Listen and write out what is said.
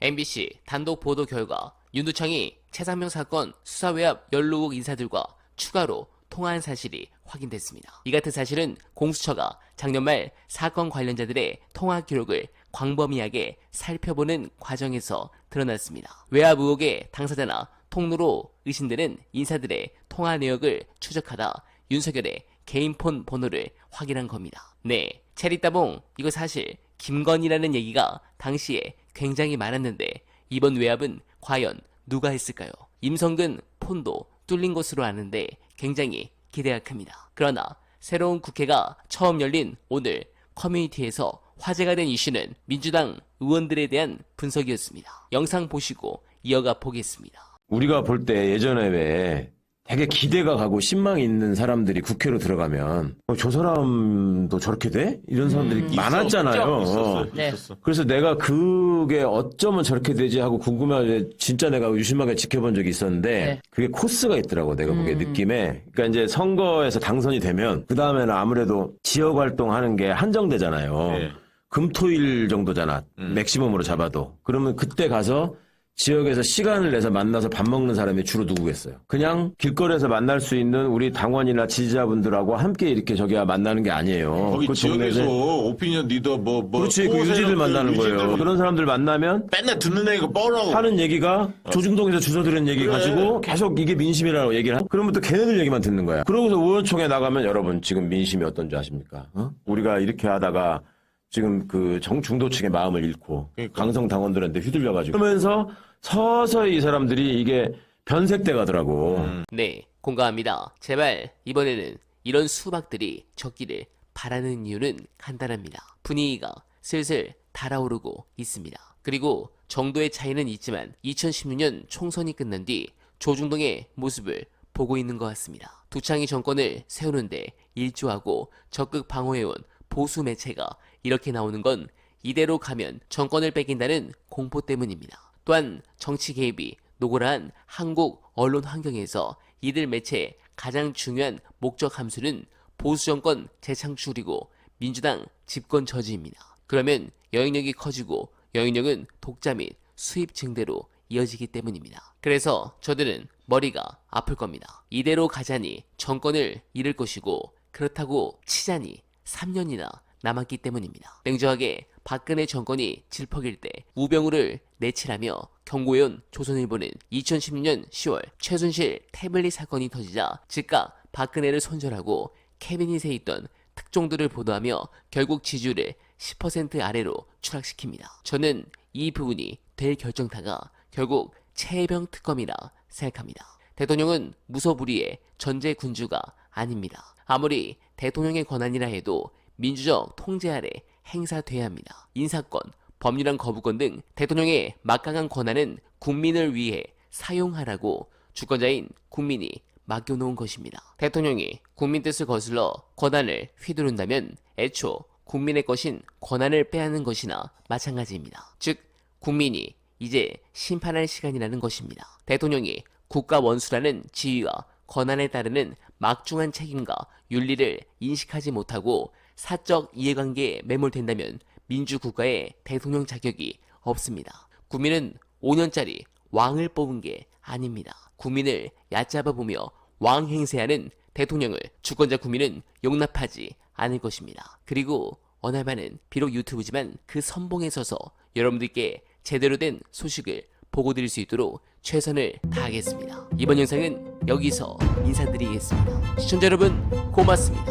MBC 단독 보도 결과 윤두창이 최상명 사건 수사 외압 연루국 인사들과 추가로 통화한 사실이 확인됐습니다. 이 같은 사실은 공수처가 작년 말 사건 관련자들의 통화 기록을 광범위하게 살펴보는 과정에서 드러났습니다. 외압 의혹의 당사자나 통로로 의심되는 인사들의 통화 내역을 추적하다 윤석열의 개인폰 번호를 확인한 겁니다. 네, 체리따봉 이거 사실 김건희라는 얘기가 당시에 굉장히 많았는데 이번 외압은 과연 누가 했을까요? 임성근 폰도 뚫린 것으로 아는데 굉장히 기대가 큽니다. 그러나 새로운 국회가 처음 열린 오늘 커뮤니티에서 화제가 된 이슈는 민주당 의원들에 대한 분석이었습니다. 영상 보시고 이어가 보겠습니다. 우리가 볼 때 예전에 왜 되게 기대가 가고 신망이 있는 사람들이 국회로 들어가면 어, 저 사람도 저렇게 돼? 이런 사람들이 많았잖아요. 음, 있었어, 어. 네. 있었어. 그래서 내가 그게 어쩌면 저렇게 되지 하고 궁금해서 진짜 내가 유심하게 지켜본 적이 있었는데 네. 그게 코스가 있더라고 내가 보기에 느낌에 그러니까 이제 선거에서 당선이 되면 그 다음에는 아무래도 지역 활동하는 게 한정되잖아요 네. 금토일 정도잖아 맥시멈으로 잡아도 그러면 그때 가서 지역에서 시간을 내서 만나서 밥 먹는 사람이 주로 누구겠어요? 그냥 길거리에서 만날 수 있는 우리 당원이나 지지자분들하고 함께 이렇게 저기야 만나는 게 아니에요. 거기 그 지역에서 오피니언 리더 뭐, 뭐. 그렇지 그 유지들 만나는 거예요. 유지들 그런 사람들 만나면 맨날 듣는 애가 뻔하고. 하는 얘기가 조중동에서 주워 들은 얘기 그래. 가지고 계속 이게 민심이라고 얘기를 하고 그러면 또 걔네들 얘기만 듣는 거야. 그러고서 의원총회 나가면 여러분 지금 민심이 어떤지 아십니까? 어? 우리가 이렇게 하다가 지금 그 정중도 측의 마음을 잃고 그러니까. 강성 당원들한테 휘둘려가지고 그러면서 서서히 이 사람들이 이게 변색돼 가더라고. 네, 공감합니다. 제발 이번에는 이런 수박들이 적기를 바라는 이유는 간단합니다. 분위기가 슬슬 달아오르고 있습니다. 그리고 정도의 차이는 있지만 2016년 총선이 끝난 뒤 조중동의 모습을 보고 있는 것 같습니다. 두창이 정권을 세우는데 일조하고 적극 방어해온 보수 매체가 이렇게 나오는 건 이대로 가면 정권을 뺏긴다는 공포 때문입니다. 또한 정치 개입이 노골한 한국 언론 환경에서 이들 매체의 가장 중요한 목적 함수는 보수 정권 재창출이고 민주당 집권 저지입니다. 그러면 영향력이 커지고 영향력은 독자 및 수입 증대로 이어지기 때문입니다. 그래서 저들은 머리가 아플 겁니다. 이대로 가자니 정권을 잃을 것이고 그렇다고 치자니 3년이나 남았기 때문입니다. 냉정하게 박근혜 정권이 질퍽일 때 우병우를 내치라며 경고해온 조선일보는 2016년 10월 최순실 태블릿 사건이 터지자 즉각 박근혜를 손절하고 캐비닛에 있던 특종들을 보도하며 결국 지지율을 10% 아래로 추락시킵니다. 저는 이 부분이 될 결정타가 결국 최혜병 특검이라 생각합니다. 대통령은 무소불위의 전제 군주가 아닙니다. 아무리 대통령의 권한이라 해도 민주적 통제 아래 행사돼야 합니다. 인사권, 법률안 거부권 등 대통령의 막강한 권한은 국민을 위해 사용하라고 주권자인 국민이 맡겨놓은 것입니다. 대통령이 국민 뜻을 거슬러 권한을 휘두른다면 애초 국민의 것인 권한을 빼앗는 것이나 마찬가지입니다. 즉, 국민이 이제 심판할 시간이라는 것입니다. 대통령이 국가 원수라는 지위와 권한에 따르는 막중한 책임과 윤리를 인식하지 못하고 사적 이해관계에 매몰된다면 민주국가의 대통령 자격이 없습니다. 국민은 5년짜리 왕을 뽑은 게 아닙니다. 국민을 얕잡아 보며 왕 행세하는 대통령을 주권자 국민은 용납하지 않을 것입니다. 그리고 어날바는 비록 유튜브지만 그 선봉에 서서 여러분들께 제대로 된 소식을 보고 드릴 수 있도록 최선을 다하겠습니다. 이번 영상은 여기서 인사드리겠습니다. 시청자 여러분 고맙습니다.